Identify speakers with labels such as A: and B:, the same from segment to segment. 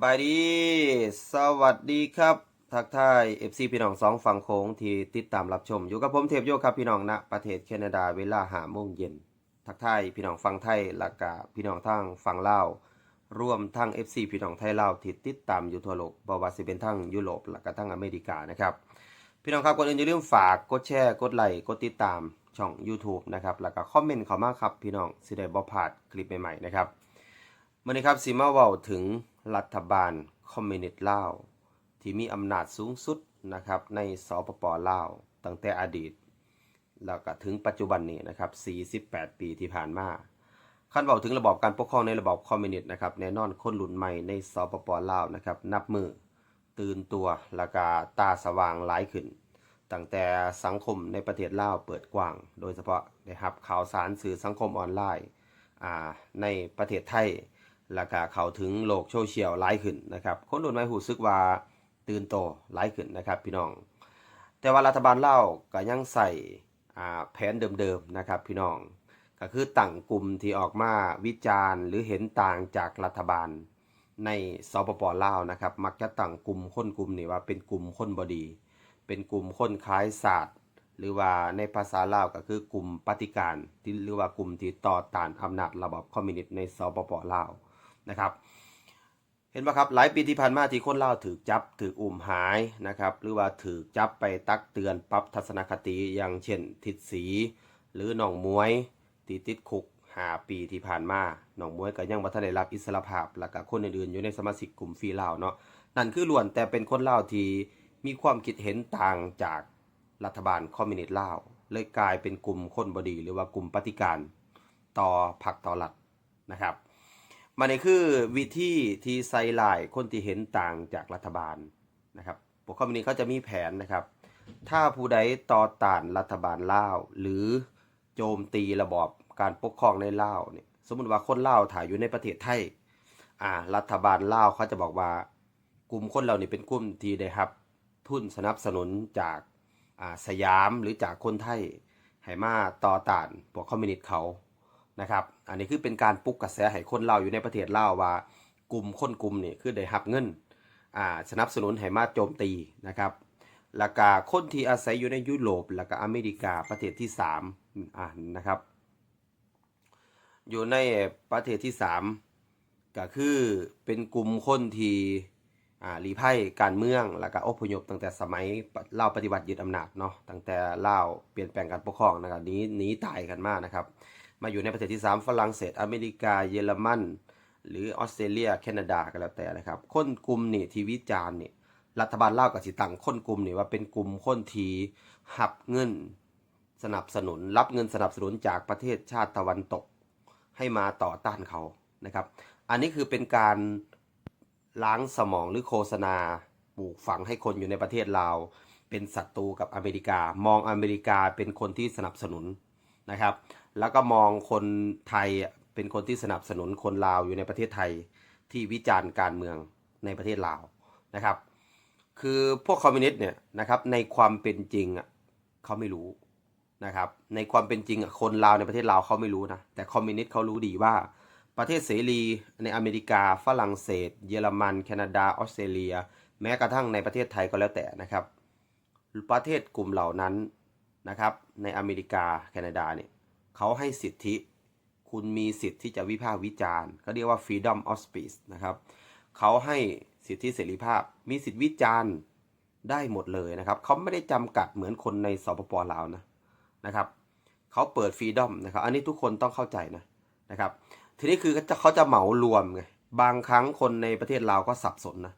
A: สบายดี สวัสดีครับ ทักทาย FC พี่น้องสองฝั่งโค้งที่ติดตามรับชม อยู่กับผมเทพโยครับพี่น้องณประเทศแคนาดาเวลาหาโมงเย็น ทักทายพี่น้องฝั่งไทยและกาพี่น้องทางฝั่งลาวรวมทั้ง FC พี่น้องไทยลาวที่ติดตามอยู่ทั่วโลกบ่ว่าสิเป็นทั้งยุโรปและก็ทั้งอเมริกานะครับ พี่น้องครับก่อนอื่นอย่าลืมฝากกดแชร์กดไลค์กดติดตามช่อง YouTube นะครับแล้วก็คอมเมนต์เข้ามาครับพี่น้องสิได้บ่พลาดคลิปใหม่ๆนะครับ มื่อนี้ครับสีมาเว้าถึงรัฐบาลคอมมิวนิสต์ลาว ที่มีอำนาจสูงสุดนะครับในสปปลาวตั้งแต่อดีต แล้วก็ถึงปัจจุบันนี้นะครับ 48 ปีที่ผ่านมาขั้นเว้าถึงระบอบการปกครองในระบอบคอมมิวนิสต์นะครับแน่นอนคนรุ่นใหม่ในสปปลาวนะครับนับมือตื่นตัวแล้วก็ตาสว่างหลายขึ้นตั้งแต่สังคมในประเทศลาวเปิดกว้าง โดยเฉพาะได้รับข่าวสารสื่อสังคมออนไลน์ในประเทศไทย แล้วก็เข้าถึงโลกโซเชียลหลายขึ้นนะครับ คนรุ่นใหม่รู้สึกว่าตื่นโตหลายขึ้นนะครับพี่น้อง แต่ว่ารัฐบาลเล่าก็ยังใส่แผนเดิมๆนะครับพี่น้อง ก็คือตั้งกลุ่มที่ออกมาวิจารณ์ หรือเห็นต่างจากรัฐบาลในสปปลาวนะครับ มักจะตั้งกลุ่มคนกลุ่มนี้ว่าเป็นกลุ่มคนบดี เป็นกลุ่มคนคล้ายศาสตร์ หรือว่าในภาษาลาวก็คือกลุ่มปฏิการที่หรือว่ากลุ่มที่ต่อต้านอำนาจระบอบคอมมิวนิสต์ในสปปลาว นะครับ เห็นไหมครับหลายปีที่ผ่านมาที่คนเล่าถือจับถืออุ่มหายนะครับ หรือว่าถือจับไปตักเตือนปรับทัศนคติอย่างเช่น ทิดสี หรือหนองมวยที่ติดคุกหาปีที่ผ่านมาหนองมวยก็ยังบัทันได้รับอิสรภาพแล้วก็คนอื่นๆอยู่ในสมาชิกกลุ่มฟรีลาเนาะนั่นคือล้วนแต่เป็นคนเลาที่มีความคิดเห็นต่างจากรัฐบาลคอมมิวนิสต์ลาวเลยกลายเป็นกลุ่มคนบดีหรือว่ากลุ่มปฏิการต่อพรรคต่อรัฐนะครับ มันนี่คือวิธีที่ใส่ลคนที่เห็นต่างจากรัฐบาลนะครับพวกคอมมิวนิสต์เขาจะมีแผนนะครับ ถ้าผู้ใดต่อต้านรัฐบาลลาว หรือโจมตีระบอบการปกครองในลาวเนี่ยสมมติว่าคนลาวถ่ายอยู่ในประเทศไทยอ่ารัฐบาลลาวเขาจะบอกว่ากลุ่มคนเหล่านี้เป็นกลุ่มที่ได้รับทุนสนับสนุนจากอ่าสยามหรือจากคนไทยให้มาต่อต้านพวกคอมมิวนิสต์เขา นะครับ อันนี้คือเป็นการปลุกกระแสให้คนเราอยู่ในประเทศลาว่ากลุ่มคนกลุ่มนี่คือได้รับเงินอ่าสนับสนุนให้มาโจมตีนะครับแล้วก็คนที่อาศัยอยู่ในยุโรปแล้วก็อเมริกาประเทศที่สามอ่านะครับ อยู่ในประเทศที่สามก็คือเป็นกลุ่มคนที่อ่ารีไพ่การเมืองแล้วก็อพยพตั้งแต่สมัยเล่าปฏิวัติยึดอำนาจเนาะตั้งแต่เล่าเปลี่ยนแปลงการปกครองนะครับหนี้นี้ตายกันมากนะครับ มาอยู่ในประเทศที่ 3 ฝรั่งเศส อเมริกา เยอรมัน หรือออสเตรเลีย แคนาดาก็แล้วแต่นะครับ คนกลุ่มนี่ที่วิจารณ์นี่รัฐบาลเล่ากับสิตังคนกลุ่มนี่ว่าเป็นกลุ่มคนทีหับเงินสนับสนุน รับเงินสนับสนุนจากประเทศชาติตะวันตก ให้มาต่อต้านเขานะครับ อันนี้คือเป็นการล้างสมองหรือโฆษณาปลูกฝังให้คนอยู่ในประเทศลาวเป็นศัตรูกับอเมริกามองอเมริกาเป็นคนที่สนับสนุนนะครับ แล้วก็มองคนไทยเป็นคนที่สนับสนุนคนลาวอยู่ในประเทศไทยที่วิจารณ์การเมืองในประเทศลาวนะครับ คือพวกคอมมิวนิสต์เนี่ยนะครับในความเป็นจริงอะเขาไม่รู้นะครับ ในความเป็นจริงอะคนลาวในประเทศลาวเขาไม่รู้นะแต่คอมมิวนิสต์เขารู้ดีว่าประเทศเสรีในอเมริกาฝรั่งเศส เยอรมัน แคนาดาออสเตรเลีย แม้กระทั่งในประเทศไทยก็แล้วแต่นะครับ ประเทศกลุ่มเหล่านั้นนะครับ ในอเมริกาแคนาดาเนี่ย เขาให้สิทธิ คุณมีสิทธิ์ที่จะวิพากษ์วิจารณ์เขาเรียกว่า freedom of speech นะครับเขาให้สิทธิเสรีภาพ มีสิทธิวิจารณ์ได้หมดเลยนะครับเขาไม่ได้จำกัดเหมือนคนในสปปลาวนะนะครับเขาเปิด freedom นะครับ อันนี้ทุกคนต้องเข้าใจนะนะครับ ทีนี้คือเขาจะเหมารวมไงบางครั้งคนในประเทศลาวก็สับสนนะ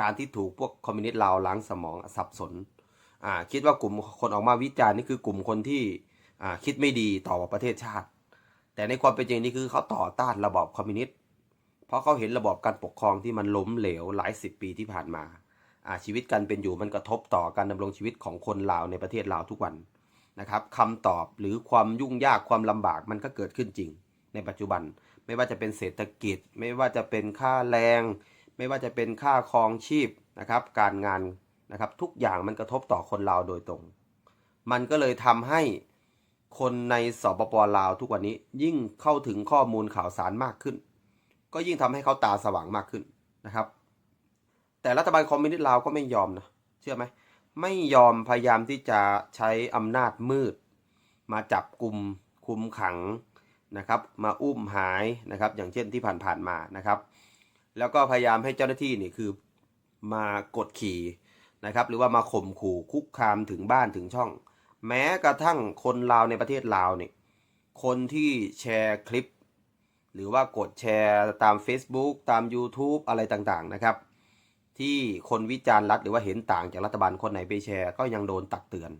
A: การที่ถูกพวกคอมมิวนิสต์ลาวล้างสมองสับสนอ่าคิดว่ากลุ่มคนออกมาวิจารณ์นี่คือกลุ่มคนที่ คิดไม่ดีต่อประเทศชาติ แต่ในความเป็นจริงนี่คือเขาต่อต้านระบอบคอมมิวนิสต์เพราะเขาเห็นระบอบการปกครองที่มันล้มเหลวหลายสิบปีที่ผ่านมาชีวิตการเป็นอยู่มันกระทบต่อการดำรงชีวิตของคนลาวในประเทศลาวทุกวันนะครับคำตอบหรือความยุ่งยากความลำบากมันก็เกิดขึ้นจริง ในปัจจุบันไม่ว่าจะเป็นเศรษฐกิจ ไม่ว่าจะเป็นค่าแรง ไม่ว่าจะเป็นค่าครองชีพนะครับ การงานนะครับทุกอย่างมันกระทบต่อคนลาวโดยตรง มันก็เลยทำให้ คนในสปปลาวทุกวันนี้ยิ่งเข้าถึงข้อมูลข่าวสารมากขึ้น ก็ยิ่งทำให้เขาตาสว่างมากขึ้นนะครับ แต่รัฐบาลคอมมิวนิสต์ลาวก็ไม่ยอมนะเชื่อไหมไม่ยอมพยายามที่จะใช้อำนาจมืด มาจับกลุ่มคุมขังนะครับ มาอุ้มหายนะครับ อย่างเช่นที่ผ่านๆมานะครับ แล้วก็พยายามให้เจ้าหน้าที่นี่คือมากดขี่นะครับ หรือว่ามาข่มขู่คุกคามถึงบ้านถึงช่อง แม้กระทั่งคนลาวในประเทศลาวเนี่ยคนที่แชร์คลิป หรือว่ากดแชร์ตาม Facebook ตาม YouTube อะไรต่างๆนะครับ ที่คนวิจารณ์รัฐหรือว่าเห็นต่างจากรัฐบาลคนไหนไปแชร์ก็ยังโดนตักเตือน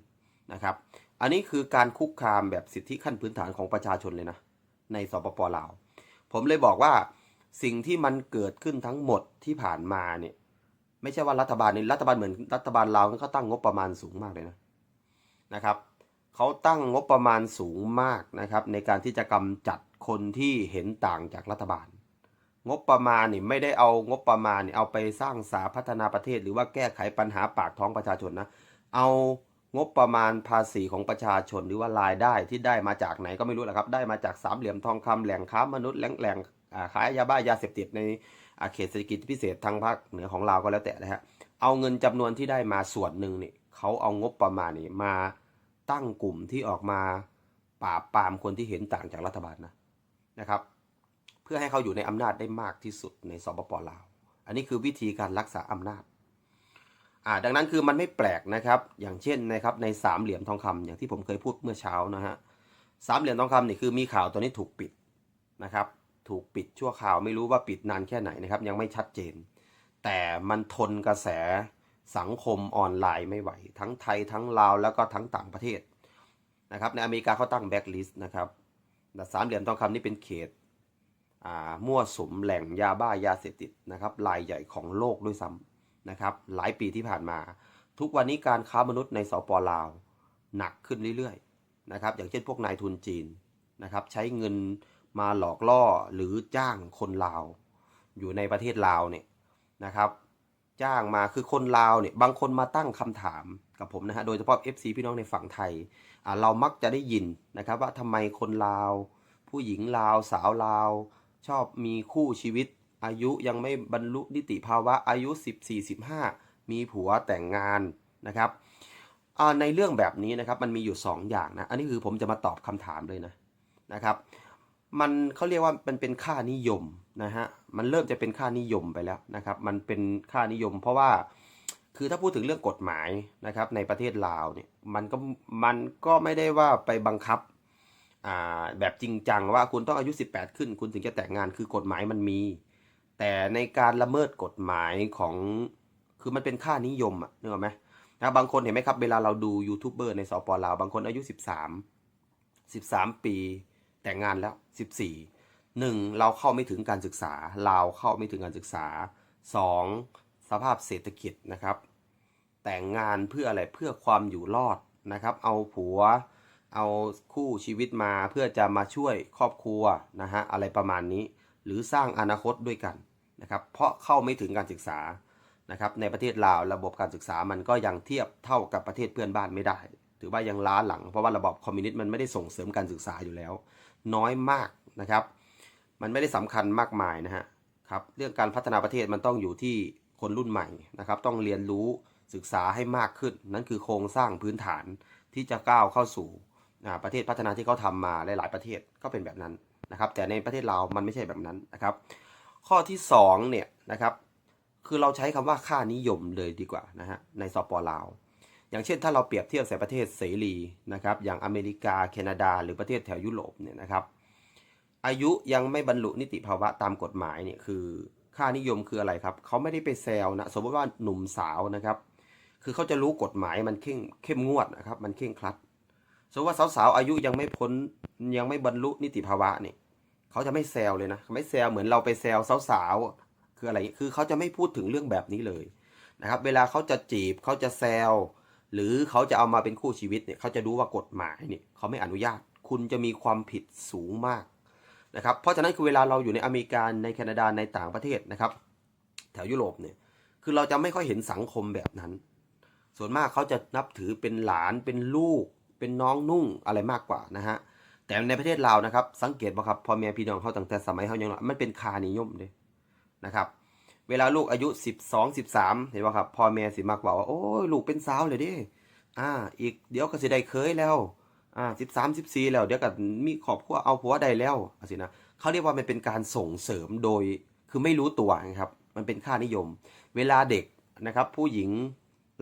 A: นะครับ อันนี้คือการคุกคามแบบสิทธิขั้นพื้นฐานของประชาชนเลยนะ ในสปปลาว ผมเลยบอกว่าสิ่งที่มันเกิดขึ้นทั้งหมดที่ผ่านมาเนี่ยไม่ใช่ว่ารัฐบาลนี่รัฐบาลเหมือนรัฐบาลลาวเขาตั้งงบประมาณสูงมากเลยนะ นะครับเขาตั้งงบประมาณสูงมากนะครับ ในการที่จะกำจัดคนที่เห็นต่างจากรัฐบาล งบประมาณนี่ไม่ได้เอางบประมาณนี่เอาไปสร้างสาพัฒนาประเทศ หรือว่าแก้ไขปัญหาปากท้องประชาชนนะเอางบประมาณภาษีของประชาชนหรือว่ารายได้ที่ได้มาจากไหนก็ไม่รู้แหละครับ ได้มาจากสามเหลี่ยมทองคำแหล่งค้ามนุษย์แหล่งแหล่งขายยาบ้ายาเสพติดในเขตเศรษฐกิจพิเศษทางภาคเหนือของเราก็แล้วแต่นะฮะเอาเงินจำนวนที่ได้มาส่วนหนึ่งนี่เขาเอางบประมาณนี่มา ตั้งกลุ่มที่ออกมาปราบปรามคนที่เห็นต่างจากรัฐบาลนะนะครับ เพื่อให้เขาอยู่ในอำนาจได้มากที่สุดในสปปลาว อันนี้คือวิธีการรักษาอำนาจอ่าดังนั้นคือมันไม่แปลกนะครับ อย่างเช่นนะครับในสามเหลี่ยมทองคำอย่างที่ผมเคยพูดเมื่อเช้านะฮะสามเหลี่ยมทองคำนี่คือมีข่าวตัวนี้ถูกปิดนะครับ ถูกปิดชั่วข่าวไม่รู้ว่าปิดนานแค่ไหนนะครับ ยังไม่ชัดเจน แต่มันทนกระแส สังคมออนไลน์ไม่ไหว ทั้งไทยทั้งลาวแล้วก็ทั้งต่างประเทศนะครับในอเมริกาเขาตั้งแบ็กลิสต์นะครับสามเหลี่ยมทองคำนี่เป็นเขตมั่วสุมแหล่งยาบ้ายาเสพติดนะครับรายใหญ่ของโลกด้วยซ้ำนะครับหลายปีที่ผ่านมา ทุกวันนี้การค้ามนุษย์ในสปลาว หนักขึ้นเรื่อยๆนะครับอย่างเช่นพวกนายทุนจีนนะครับใช้เงินมาหลอกล่อหรือจ้างคนลาว อยู่ในประเทศลาวเนี่ยนะครับ จ้างมาคือคนลาวเนี่ยบางคนมาตั้งคำถามกับผมนะฮะโดยเฉพาะ FC พี่น้องในฝั่งไทยเรามักจะได้ยินนะครับว่าทำไมคนลาว ผู้หญิงลาวสาวลาว ชอบมีคู่ชีวิต อายุยังไม่บรรลุนิติภาวะอายุ 14 15 มีผัวแต่งงานนะครับในเรื่องแบบนี้นะครับมันมีอยู่ 2 อย่างนะอันนี้คือผมจะมาตอบคำถามเลยนะนะครับ มันเขาเรียกว่ามันเป็นค่านิยม นะฮะมันเริ่มจะเป็นค่านิยมไปแล้วนะครับมันเป็นค่านิยม เพราะว่าคือถ้าพูดถึงเรื่องกฎหมายนะครับในประเทศลาวเนี่ยมันก็มันก็ไม่ได้ว่าไปบังคับอ่าแบบจริงจังว่าคุณต้องอายุ 18 ขึ้น คุณถึงจะแต่งงานคือกฎหมายมันมี แต่ในการละเมิดกฎหมายของคือมันเป็นค่านิยมอะนึกออกไหมนะบางคนเห็นไหมครับเวลาเราดูยูทูบเบอร์ในสปลาวบางคนอายุ 13 13 ปีแต่งงานแล้ว 14 1. เราเข้าไม่ถึงการศึกษาลาวเข้าไม่ถึงการศึกษา 2. สภาพเศรษฐกิจนะครับ แต่งงานเพื่ออะไรเพื่อความอยู่รอดนะครับ เอาผัว เอาคู่ชีวิตมาเพื่อจะมาช่วยครอบครัวนะฮะอะไรประมาณนี้ หรือสร้างอนาคตด้วยกันนะครับ เพราะเข้าไม่ถึงการศึกษานะครับ ในประเทศลาวระบบการศึกษามันก็ยังเทียบเท่ากับประเทศเพื่อนบ้านไม่ได้ ถือว่ายังล้าหลังเพราะว่าระบบคอมมิวนิสต์มันไม่ได้ส่งเสริมการศึกษาอยู่แล้ว น้อยมากนะครับ มันไม่ได้สำคัญมากมายนะฮะครับเรื่องการพัฒนาประเทศมันต้องอยู่ที่คนรุ่นใหม่นะครับ ต้องเรียนรู้ศึกษาให้มากขึ้น นั่นคือโครงสร้างพื้นฐานที่จะก้าวเข้าสู่ประเทศพัฒนาที่เขาทำมาหลาย ๆประเทศก็เป็นแบบนั้นนะครับ แต่ในประเทศเรามันไม่ใช่แบบนั้นนะครับ ข้อที่2เนี่ยนะครับคือเราใช้คำว่าค่านิยมเลยดีกว่านะฮะในสปลาว อย่างเช่นถ้าเราเปรียบเทียบใส่ประเทศเสรีนะครับอย่างอเมริกาแคนาดา หรือประเทศแถวยุโรปเนี่ยนะครับ อายุยังไม่บรรลุนิติภาวะตามกฎหมายเนี่ยคือค่านิยมคืออะไรครับเขาไม่ได้ไปแซวนะสมมติว่าหนุ่มสาวนะครับ คือเขาจะรู้กฎหมายมันเข้มเข้มงวดนะครับ มันเข่งครัด สมมติว่าสาวๆอายุยังไม่พ้นยังไม่บรรลุนิติภาวะเนี่ยเขาจะไม่แซวเลยนะไม่แซวเหมือนเราไปแซวสาวๆคืออะไรคือเขาจะไม่พูดถึงเรื่องแบบนี้เลยนะครับ เวลาเขาจะจีบเขาจะแซวหรือเขาจะเอามาเป็นคู่ชีวิตเนี่ยเขาจะรู้ว่ากฎหมายเนี่ยเขาไม่อนุญาต คุณจะมีความผิดสูงมาก นะครับเพราะฉะนั้นคือเวลาเราอยู่ในอเมริกาในแคนาดาในต่างประเทศนะครับ แถวยุโรปเนี่ยคือเราจะไม่ค่อยเห็นสังคมแบบนั้น ส่วนมากเขาจะนับถือเป็นหลานเป็นลูก เป็นน้องนุ่งอะไรมากกว่านะฮะแต่ในประเทศลาวนะครับ สังเกตป่ครับพ่อแม่พี่น้องเขาตั้งแต่สมัยเขายังน้มันเป็นคานิยมเลยนะครับ เวลาลูกอายุสิบสองสิบสามเห็นป่ะครับพ่อแม่สิมักบอกว่าโอ้ยลูกเป็นสาวเลยดิอ่า อีกเดี๋ยวก็สิได้เคยแล้ว อ่าสิบสามสิบสี่แล้วเดี๋ยวก็มีครอบครัวเอาผัวได้แล้วอะสินะเขาเรียกว่ามันเป็นการส่งเสริมโดยคือไม่รู้ตัวนะครับ มันเป็นค่านิยม เวลาเด็กนะครับ ผู้หญิง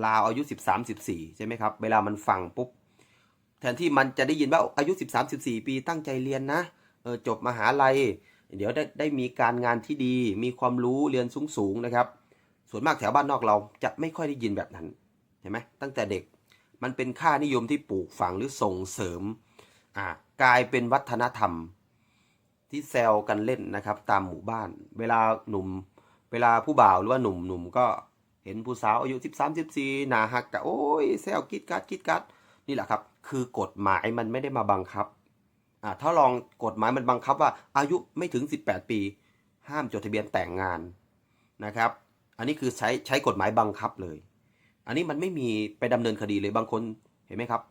A: ลาวอายุสิบสามสิบสี่ใช่ไหมครับ เวลามันฟังปุ๊บ แทนที่มันจะได้ยินว่าอายุ 13 14 ปีตั้งใจเรียนนะเออจบมหาลัย เดี๋ยวได้ได้มีการงานที่ดี มีความรู้เรียนสูงสูงๆนะครับ ส่วนมากแถวบ้านนอกเราจะไม่ค่อยได้ยินแบบนั้นเห็นไหมตั้งแต่เด็ก มันเป็นค่านิยมที่ปลูกฝังหรือส่งเสริมอ่ากลายเป็นวัฒนธรรม ที่แซวกันเล่นนะครับ ตามหมู่บ้าน เวลาหนุ่ม เวลาผู้บ่าวหรือว่าหนุ่มหนุ่มก็เห็นผู้สาวอายุ 13 14หนาหักกะโอ้ยแซวกิดกัดกิดกัดนี่แหละครับ คือกฎหมายมันไม่ได้มาบังคับอ่าถ้าลองกฎหมายมันบังคับว่า อายุไม่ถึง 18 ปี ห้ามจดทะเบียนแต่งงานนะครับ อันนี้คือใช้ใช้กฎหมายบังคับเลย อันนี้มันไม่มีไปดำเนินคดีเลยบางคนเห็นไหมครับ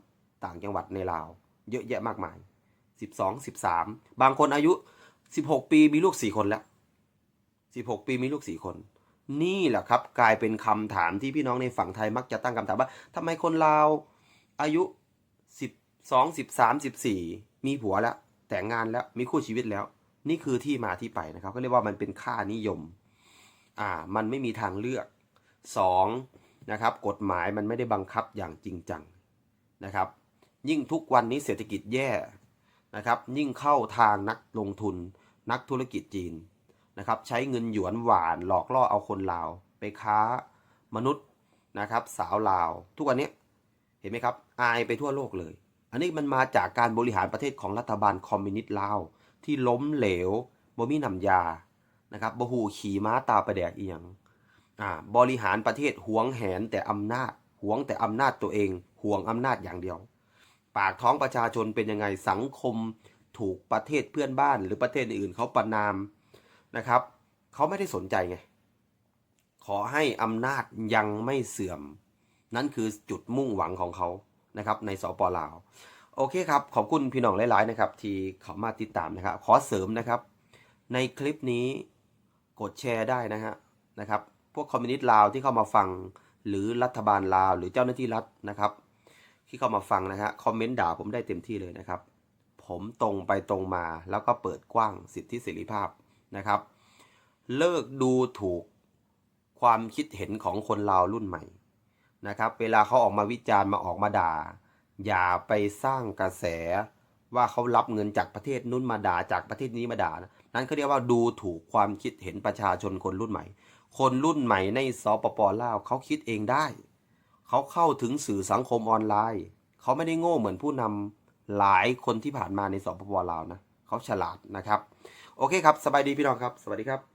A: ต่างจังหวัดในลาว เยอะแยะมากมาย 12 13 บางคนอายุ 16 ปีมีลูก 4 คนแล้ว16 ปีมีลูก 4 คน นี่แหละครับ กลายเป็นคำถามที่พี่น้องในฝั่งไทยมักจะตั้งคำถามว่าทำไมคนลาวอายุสิบสองสิบสามสิบสี่มีผัวแล้ว แต่งงานแล้วมีคู่ชีวิตแล้ว นี่คือที่มาที่ไปนะครับก็เรียกว่ามันเป็นค่านิยมอ่ามันไม่มีทางเลือกสอง นะครับ กฎหมายมันไม่ได้บังคับอย่างจริงจังนะครับ ยิ่งทุกวันนี้เศรษฐกิจแย่นะครับ ยิ่งเข้าทางนักลงทุน นักธุรกิจจีนนะครับ ใช้เงินหยวนหวานหลอกล่อเอาคนลาว ไปค้ามนุษย์นะครับ สาวลาว ทุกวันนี้เห็นไหมครับ อายไปทั่วโลกเลย อันนี้มันมาจากการบริหารประเทศของรัฐบาลคอมมิวนิสต์ลาว ที่ล้มเหลวบ่มีนำยานะครับบ่หูขี่ม้าตาประแดกอีหยัง บริหารประเทศหวงแหนแต่อำนาจหวงแต่อำนาจตัวเองห่วงอำนาจอย่างเดียว ปากท้องประชาชนเป็นยังไงสังคมถูกประเทศเพื่อนบ้านหรือประเทศอื่นเขาประนามนะครับเขาไม่ได้สนใจไง ขอให้อำนาจยังไม่เสื่อม นั่นคือจุดมุ่งหวังของเขานะครับ ในสปลาว โอเคครับ ขอบคุณพี่น้องหลายๆนะครับ ที่เขามาติดตามนะครับ ขอเสริมนะครับ ในคลิปนี้กดแชร์ได้นะฮะนะครับ พวกคอมมิวนิสต์ลาวที่เข้ามาฟัง หรือรัฐบาลลาว หรือเจ้าหน้าที่รัฐนะครับ ที่เข้ามาฟังนะฮะคอมเมนต์ด่าผมได้เต็มที่เลยนะครับ ผมตรงไปตรงมาแล้วก็เปิดกว้างสิทธิเสรีภาพนะครับ เลิกดูถูกความคิดเห็นของคนลาวรุ่นใหม่นะครับ เวลาเขาออกมาวิจารณ์มาออกมาด่า อย่าไปสร้างกระแสว่าเขารับเงินจากประเทศนู้นมาด่าจากประเทศนี้มาด่านะนั่นเขาเรียกว่าดูถูกความคิดเห็นประชาชนคนรุ่นใหม่ คนรุ่นใหม่ในสปปลาวเขาคิดเองได้ เขาเข้าถึงสื่อสังคมออนไลน์ เขาไม่ได้โง่เหมือนผู้นำหลายคนที่ผ่านมาในสปปลาวนะ เขาฉลาดนะครับ โอเคครับ สบายดีพี่น้องครับ สวัสดีครับ